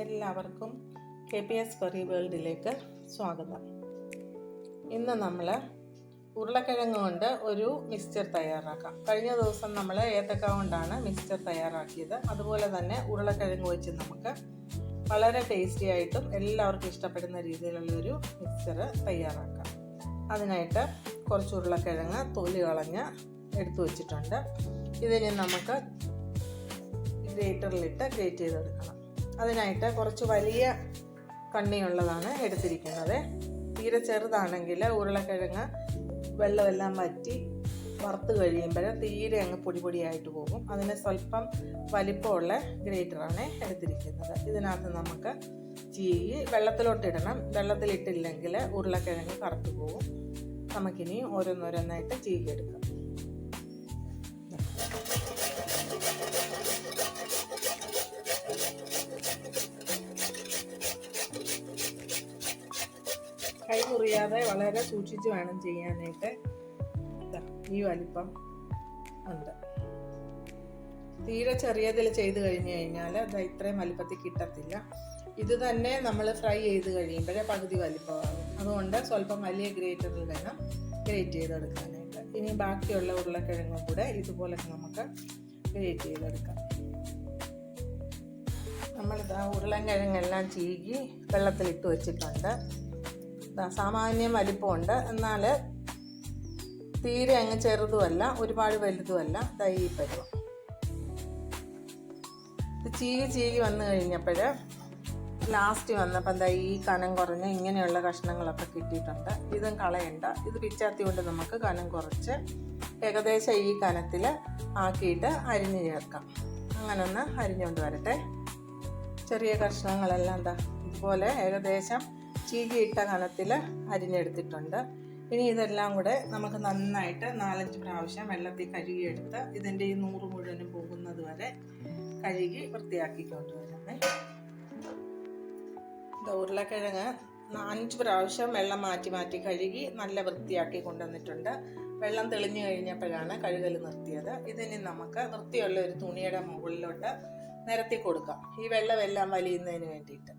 എല്ലാവർക്കും K P S കറി വേൾഡിലേക്ക് സ്വാഗതം. ഇന്ന് നമ്മൾ ഉരുളക്കിഴങ്ങ് കൊണ്ട് ഒരു മിക്സ്ചർ തയ്യാറാക്കാം. കഴിഞ്ഞ ദിവസം നമ്മൾ ഏത്തക്ക കൊണ്ടാണ് മിക്സ്ചർ തയ്യാറാക്കിയത്. അതുപോലെ തന്നെ ഉരുളക്കിഴങ്ങ് വെച്ച് നമുക്ക് വളരെ ടേസ്റ്റി ആയിട്ടും എല്ലാവർക്കും ഇഷ്ടപ്പെടുന്ന രീതിയിലുള്ളൊരു മിക്സ്ചർ തയ്യാറാക്കാം. അതിനായിട്ട് കുറച്ച് ഉരുളക്കിഴങ്ങ് തൊലി കളഞ്ഞ് എടുത്തു വച്ചിട്ടുണ്ട്. ഇതിന് നമുക്ക് ഗ്രേറ്ററിലിട്ട് ഗ്രേറ്റ് ചെയ്തെടുക്കണം. അതിനായിട്ട് കുറച്ച് വലിയ കണ്ണിയുള്ളതാണ് എടുത്തിരിക്കുന്നത്. തീരെ ചെറുതാണെങ്കിൽ ഉരുളക്കിഴങ്ങ് വെള്ളമെല്ലാം വറ്റി വറുത്ത് കഴിയുമ്പോൾ തീരെ അങ്ങ് പൊടി പൊടിയായിട്ട് പോകും. അതിന് സ്വല്പം വലിപ്പമുള്ള ഗ്രേറ്ററാണ് എടുത്തിരിക്കുന്നത്. ഇതിനകത്ത് നമുക്ക് ചീകി വെള്ളത്തിലോട്ടിടണം വെള്ളത്തിലിട്ടില്ലെങ്കിൽ ഉരുളക്കിഴങ്ങ് കറുത്തു പോകും. നമുക്കിനി ഓരോന്നോരോന്നായിട്ട് ചീകിയെടുക്കാം കൈ മുറിയാതെ വളരെ സൂക്ഷിച്ച് വേണം ചെയ്യാനായിട്ട്. ഈ വലിപ്പം ഉണ്ട്. തീരെ ചെറിയതിൽ ചെയ്ത് കഴിഞ്ഞ് കഴിഞ്ഞാൽ അത് ഇത്രയും വലിപ്പത്തിൽ കിട്ടത്തില്ല. ഇത് തന്നെ നമ്മൾ ഫ്രൈ ചെയ്ത് കഴിയുമ്പോഴേ പകുതി വലിപ്പമാകും. അതുകൊണ്ട് സ്വല്പം വലിയ ഗ്രേറ്ററിൽ വേണം ഗ്രേറ്റ് ചെയ്തെടുക്കാനായിട്ട്. ഇനി ബാക്കിയുള്ള ഉരുളക്കിഴങ്ങും കൂടെ ഇതുപോലെ നമുക്ക് ഗ്രേറ്റ് ചെയ്തെടുക്കാം. നമ്മളിത് ആ ഉരുളക്കിഴങ്ങെല്ലാം ചീകി വെള്ളത്തിലിട്ട് വെച്ചിട്ടുണ്ട്. സാമാന്യം വലിപ്പമുണ്ട്. എന്നാൽ തീരെ അങ്ങ് ചെറുതുമല്ല ഒരുപാട് വലുതുമല്ല. ദൈ പരുവം. ഇത് ചീകി ചീകി വന്നു കഴിഞ്ഞപ്പോൾ ലാസ്റ്റ് വന്നപ്പോൾ എന്താ ഈ കനം കുറഞ്ഞ് ഇങ്ങനെയുള്ള കഷ്ണങ്ങളൊക്കെ കിട്ടിയിട്ടുണ്ട്. ഇതും കളയണ്ട. ഇത് പിച്ചാത്തി കൊണ്ട് നമുക്ക് കനം കുറച്ച് ഏകദേശം ഈ കനത്തിൽ ആക്കിയിട്ട് അരിഞ്ഞ് ചേർക്കാം. അങ്ങനെ ഒന്ന് അരിഞ്ഞുകൊണ്ട് വരട്ടെ. ചെറിയ കഷ്ണങ്ങളെല്ലാം എന്താ ഇതുപോലെ ഏകദേശം ചീകിയിട്ട കനത്തിൽ അരിഞ്ഞെടുത്തിട്ടുണ്ട് ഇനി ഇതെല്ലാം കൂടെ നമുക്ക് നന്നായിട്ട് നാലഞ്ച് പ്രാവശ്യം വെള്ളത്തിൽ കഴുകിയെടുത്ത് ഇതിന്റെ ഈ നൂറ് മുഴുവനും പോകുന്നത് വരെ കഴുകി വൃത്തിയാക്കി കൊണ്ടുവരുന്നേ ഇത് ഉരുളക്കിഴങ്ങ് നാലഞ്ച് പ്രാവശ്യം വെള്ളം മാറ്റി മാറ്റി കഴുകി നല്ല വൃത്തിയാക്കി കൊണ്ടുവന്നിട്ടുണ്ട്. വെള്ളം തെളിഞ്ഞു കഴിഞ്ഞപ്പോഴാണ് കഴുകൽ നിർത്തിയത്. ഇതിനി നമുക്ക് വൃത്തിയുള്ള ഒരു തുണിയുടെ മുകളിലോട്ട് നിരത്തി കൊടുക്കാം. ഈ വെള്ളമെല്ലാം വലിയുന്നതിന് വേണ്ടിയിട്ട്.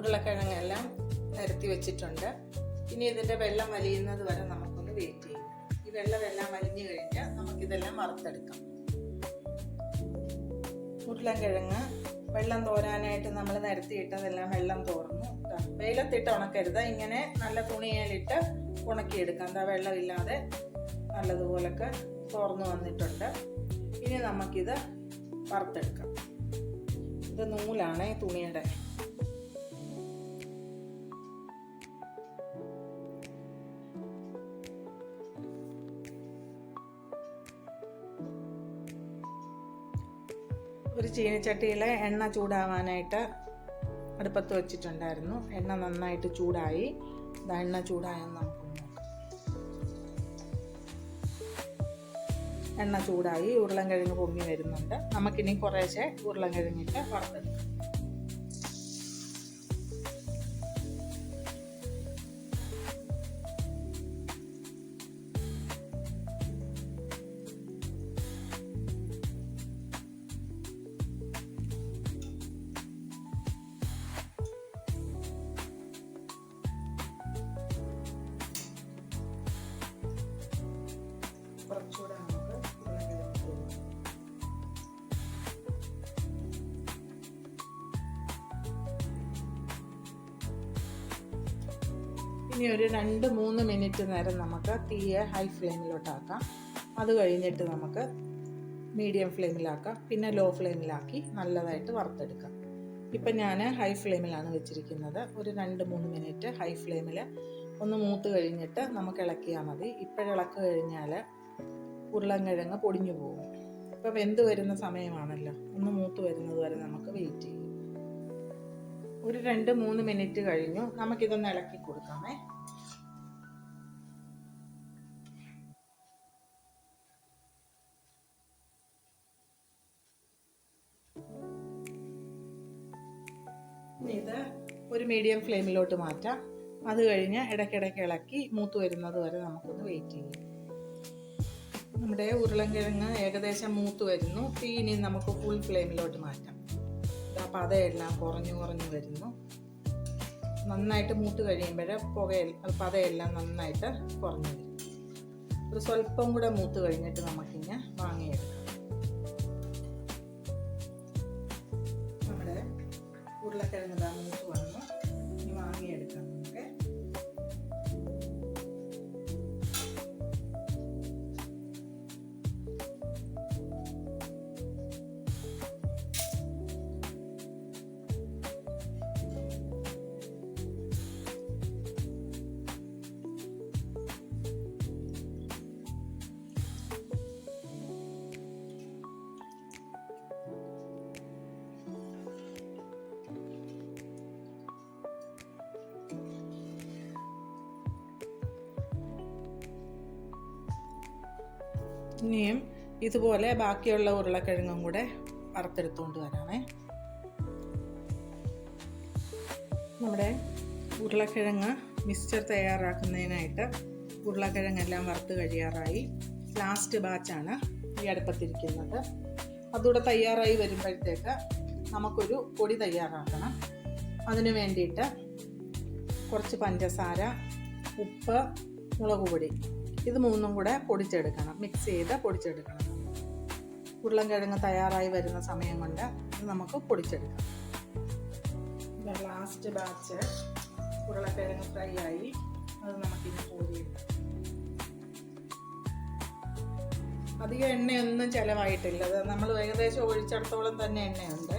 ഉരുളക്കിഴങ്ങെല്ലാം നിരത്തി വെച്ചിട്ടുണ്ട്. ഇനി ഇതിന്റെ വെള്ളം വലിയുന്നത് വരെ നമുക്കൊന്ന് വെയിറ്റ് ചെയ്യാം. ഈ വെള്ളം എല്ലാം വലിഞ്ഞു കഴിഞ്ഞാൽ നമുക്കിതെല്ലാം വറുത്തെടുക്കാം. ഉരുളക്കിഴങ്ങ് വെള്ളം തോരാനായിട്ട് നമ്മൾ നിരത്തിയിട്ടതെല്ലാം വെള്ളം തോർന്നു. വെയിലത്തിട്ട് ഉണക്കരുത്. ഇങ്ങനെ നല്ല തുണിയിലിട്ട് ഉണക്കിയെടുക്കാം. എന്താ വെള്ളമില്ലാതെ നല്ലതുപോലൊക്കെ തോർന്നു വന്നിട്ടുണ്ട്. ഇനി നമുക്കിത് വറുത്തെടുക്കാം. ഇത് നൂലാണ് ഈ തുണിയുടെ ഒരു ചീനിച്ചട്ടിയിൽ എണ്ണ ചൂടാവാനായിട്ട് അടുപ്പത്ത് വെച്ചിട്ടുണ്ടായിരുന്നു. എണ്ണ നന്നായിട്ട് ചൂടായി. എണ്ണ ചൂടായെന്ന് എണ്ണ ചൂടായി ഉരുളൻകിഴങ്ങ് പൊങ്ങി വരുന്നുണ്ട്. നമുക്കിനി കുറേശ്ശെ ഉരുളൻകിഴങ്ങിട്ട് വറുത്തെടുക്കാം. കുറച്ചുകൂടെ നമുക്ക് ഇനി ഒരു രണ്ട് മൂന്ന് മിനിറ്റ് നേരം നമുക്ക് തീയെ ഹൈ ഫ്ലെയിമിലോട്ടാക്കാം അത് കഴിഞ്ഞിട്ട് നമുക്ക് മീഡിയം ഫ്ലെയിമിലാക്കാം പിന്നെ ലോ ഫ്ലെയിമിലാക്കി നല്ലതായിട്ട് വറുത്തെടുക്കാം. ഇപ്പം ഞാൻ ഹൈ ഫ്ലെയിമിലാണ് വെച്ചിരിക്കുന്നത്. ഒരു രണ്ട് മൂന്ന് മിനിറ്റ് ഹൈ ഫ്ലെയിമിൽ ഒന്ന് മൂത്ത് കഴിഞ്ഞിട്ട് നമുക്ക് ഇളക്കിയാൽ മതി. ഇപ്പോഴിളക്ക് കഴിഞ്ഞാൽ ഉരുളൻകിഴങ്ങ് പൊടിഞ്ഞു പോകും. ഇപ്പം വെന്ത് വരുന്ന സമയമാണല്ലോ. ഒന്ന് മൂത്ത് വരുന്നത് വരെ നമുക്ക് വെയിറ്റ് ചെയ്യും. ഒരു രണ്ട് മൂന്ന് മിനിറ്റ് കഴിഞ്ഞു. നമുക്കിതൊന്ന് ഇളക്കി കൊടുക്കാമേ. ഇത് ഒരു മീഡിയം ഫ്ലെയിമിലോട്ട് മാറ്റാം. അത് കഴിഞ്ഞ് ഇടയ്ക്കിടയ്ക്ക് ഇളക്കി മൂത്ത് വരുന്നത് വരെ നമുക്കൊന്ന് വെയിറ്റ് ചെയ്യാം. നമ്മുടെ ഉരുളൻകിഴങ്ങ് ഏകദേശം മൂത്ത് വരുന്നു. തീ ഇനി നമുക്ക് ഫുൾ ഫ്ലെയിമിലോട്ട് മാറ്റാം. പതയെല്ലാം കുറഞ്ഞു കുറഞ്ഞു വരുന്നു. നന്നായിട്ട് മൂത്ത് കഴിയുമ്പോൾ പുക പതയെല്ലാം നന്നായിട്ട് കുറഞ്ഞു വരും. ഒരു സ്വല്പം കൂടെ മൂത്ത് കഴിഞ്ഞിട്ട് നമുക്കിങ്ങനെ വാങ്ങിയെടുക്കാം. നമ്മുടെ ഉരുളക്കിഴങ്ങ് ഇതാ ഇനിയും ഇതുപോലെ ബാക്കിയുള്ള ഉരുളക്കിഴങ്ങും കൂടെ വറുത്തെടുത്തുകൊണ്ട് വരാമേ നമ്മുടെ ഉരുളക്കിഴങ്ങ് മിക്സ്ചർ തയ്യാറാക്കുന്നതിനായിട്ട് ഉരുളക്കിഴങ്ങെല്ലാം വറുത്ത് കഴിയാറായി. ലാസ്റ്റ് ബാച്ചാണ് ഈ അടുപ്പത്തിരിക്കുന്നത്. അതുകൂടെ തയ്യാറായി വരുമ്പോഴത്തേക്ക് നമുക്കൊരു പൊടി തയ്യാറാക്കണം. അതിന് വേണ്ടിയിട്ട് കുറച്ച് പഞ്ചസാര ഉപ്പ് മുളക് പൊടി. ഇത് മൂന്നും കൂടെ പൊടിച്ചെടുക്കണം. മിക്സ് ചെയ്ത് പൊടിച്ചെടുക്കണം. ഉരുളൻകിഴങ്ങ് തയ്യാറായി വരുന്ന സമയം കൊണ്ട് ഇത് നമുക്ക് പൊടിച്ചെടുക്കാം. ലാസ്റ്റ് ബാച്ച് ഉരുളക്കിഴങ്ങ് ഫ്രൈ ആയി. അത് നമുക്കിനി കോരിയെടുക്കാം അധികം എണ്ണയൊന്നും ചിലവായിട്ടില്ല. അത് നമ്മൾ ഏകദേശം ഒഴിച്ചിടത്തോളം തന്നെ എണ്ണയുണ്ട്.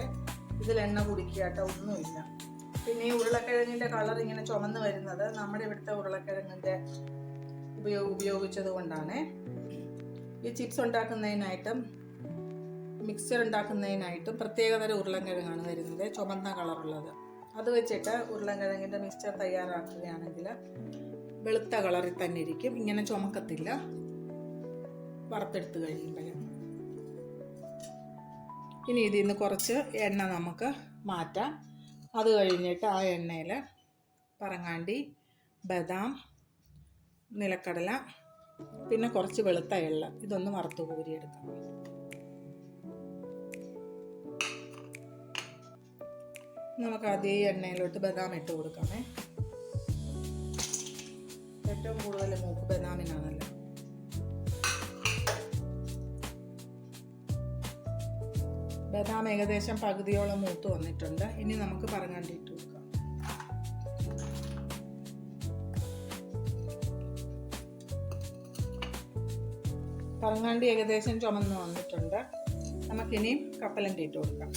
ഇതിൽ എണ്ണ കുടിക്കാട്ടോ ഒന്നുമില്ല. പിന്നെ ഈ ഉരുളക്കിഴങ്ങിന്റെ കളർ ഇങ്ങനെ ചുമന്ന് വരുന്നത് നമ്മുടെ ഇവിടുത്തെ ഉരുളക്കിഴങ്ങിന്റെ ഉപയോഗ ഉപയോഗിച്ചത് കൊണ്ടാണ്. ഈ ചിപ്സ് ഉണ്ടാക്കുന്നതിനായിട്ടും മിക്സർ ഉണ്ടാക്കുന്നതിനായിട്ടും പ്രത്യേകതരം ഉരുളൻകിഴങ്ങാണ് വരുന്നത്. ചുമന്ന കളറുള്ളത്. അത് വെച്ചിട്ട് ഉരുളൻകിഴങ്ങിന്റെ മിക്സ്ചർ തയ്യാറാക്കുകയാണെങ്കിൽ വെളുത്ത കളറിൽ തന്നെ ഇരിക്കും. ഇങ്ങനെ ചുമക്കത്തില്ല. വറുത്തെടുത്ത് കഴിയുമ്പോൾ. ഇനി ഇതിൽ നിന്ന് കുറച്ച് എണ്ണ നമുക്ക് മാറ്റാം. അത് കഴിഞ്ഞിട്ട് ആ എണ്ണയിൽ പറങ്ങാണ്ടി ബദാം നിലക്കടല പിന്നെ കുറച്ച് വെളുത്ത എള്ള. ഇതൊന്ന് വറുത്ത് കോരിയെടുക്കാം. നമുക്ക് അതേ എണ്ണയിലോട്ട് ബദാം ഇട്ട് കൊടുക്കാമേ. ഏറ്റവും കൂടുതൽ മൂക്ക് ബദാമിനാണല്ലോ. ബദാം ഏകദേശം പകുതിയോളം മൂത്ത് വന്നിട്ടുണ്ട്. ഇനി നമുക്ക് പറങ്ങാണ്ടി പറങ്ങാണ്ടി ഏകദേശം ചുമന്ന് വന്നിട്ടുണ്ട്. നമുക്കിനി കപ്പലണ്ടി ഇട്ട് കൊടുക്കാം.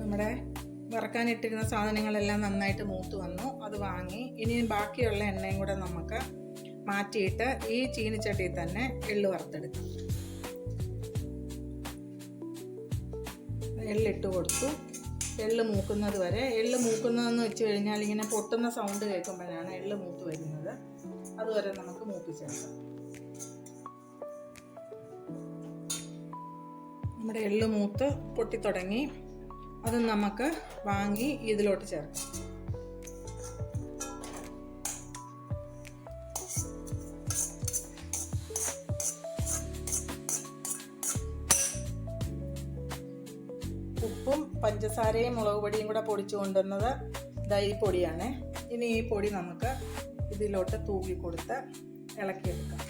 നമ്മുടെ വറക്കാനിട്ടിരുന്ന സാധനങ്ങളെല്ലാം നന്നായിട്ട് മൂത്ത് വന്നു. അത് വാങ്ങി ഇനി ബാക്കിയുള്ള എണ്ണയും കൂടെ നമുക്ക് മാറ്റിയിട്ട് ഈ ചീനിച്ചട്ടിയിൽ തന്നെ എള്ള് വറുത്തെടുക്കാം. എള്ളിട്ട് കൊടുത്തു. എള്ള് മൂക്കുന്നത് വരെ എള്ള് മൂക്കുന്നതെന്ന് വെച്ച് കഴിഞ്ഞാൽ ഇങ്ങനെ പൊട്ടുന്ന സൗണ്ട് കേൾക്കുമ്പോഴാണ് എള്ള് മൂത്ത് വരുന്നത്. അതുവരെ നമുക്ക് മൂപ്പിച്ചെടുക്കാം. നമ്മുടെ എള്ള് മൂത്ത് പൊട്ടിത്തുടങ്ങി അത് നമുക്ക് വാങ്ങി ഇതിലോട്ട് ചേർക്കാം. ഉപ്പും പഞ്ചസാരയും മുളക് പൊടിയും കൂടെ പൊടിച്ചു കൊണ്ടുവന്നത് ഈ പൊടിയാണ്. ഇനി ഈ പൊടി നമുക്ക് ഇതിലോട്ട് തൂവി കൊടുത്ത് ഇളക്കിയെടുക്കാം.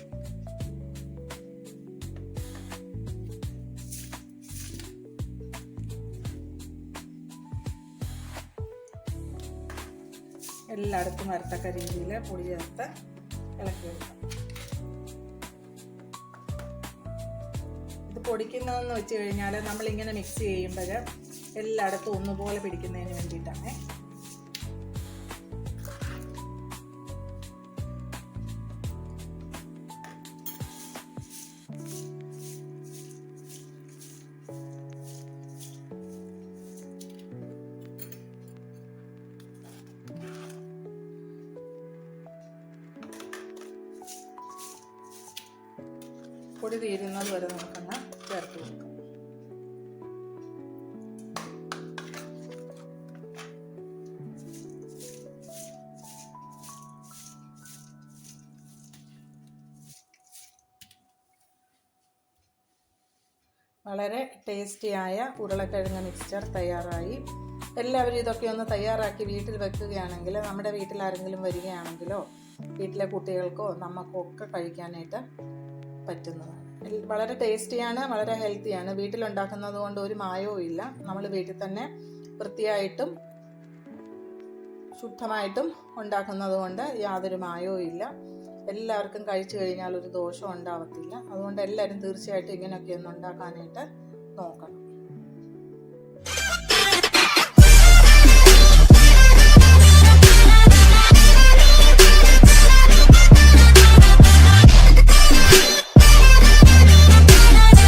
എല്ലായിടത്തും വരത്തക്ക രീതിയിൽ പൊടി ചേർത്ത് ഇളക്കിയെടുക്കാം. ഇത് പൊടിക്കുന്നതെന്ന് വെച്ച് കഴിഞ്ഞാൽ നമ്മളിങ്ങനെ മിക്സ് ചെയ്യുമ്പോൾ എല്ലായിടത്തും ഒന്നുപോലെ പിടിക്കുന്നതിന് വേണ്ടിയിട്ടാണ് പൊടി തീരുന്നത് വരെ നമുക്കൊന്ന് ചേർത്ത് കൊടുക്കാം. വളരെ ടേസ്റ്റിയായ ഉരുളക്കിഴങ്ങ് മിക്സ്ചർ തയ്യാറായി. എല്ലാവരും ഇതൊക്കെ ഒന്ന് തയ്യാറാക്കി വീട്ടിൽ വെക്കുകയാണെങ്കിൽ നമ്മുടെ വീട്ടിൽ ആരെങ്കിലും വരികയാണെങ്കിലോ വീട്ടിലെ കുട്ടികൾക്കോ നമുക്കോ ഒക്കെ കഴിക്കാനായിട്ട് പറ്റുന്നതാണ് വളരെ ടേസ്റ്റിയാണ് വളരെ ഹെൽത്തിയാണ്. വീട്ടിലുണ്ടാക്കുന്നത് കൊണ്ട് ഒരു മായവും ഇല്ല. നമ്മൾ വീട്ടിൽ തന്നെ വൃത്തിയായിട്ടും ശുദ്ധമായിട്ടും ഉണ്ടാക്കുന്നത് കൊണ്ട് യാതൊരു മായവും ഇല്ല. എല്ലാവർക്കും കഴിച്ചു കഴിഞ്ഞാൽ ഒരു ദോഷം ഉണ്ടാവത്തില്ല. അതുകൊണ്ട് എല്ലാവരും തീർച്ചയായിട്ടും ഇങ്ങനെയൊക്കെ ഒന്ന് ഉണ്ടാക്കാനായിട്ട് നോക്കണം.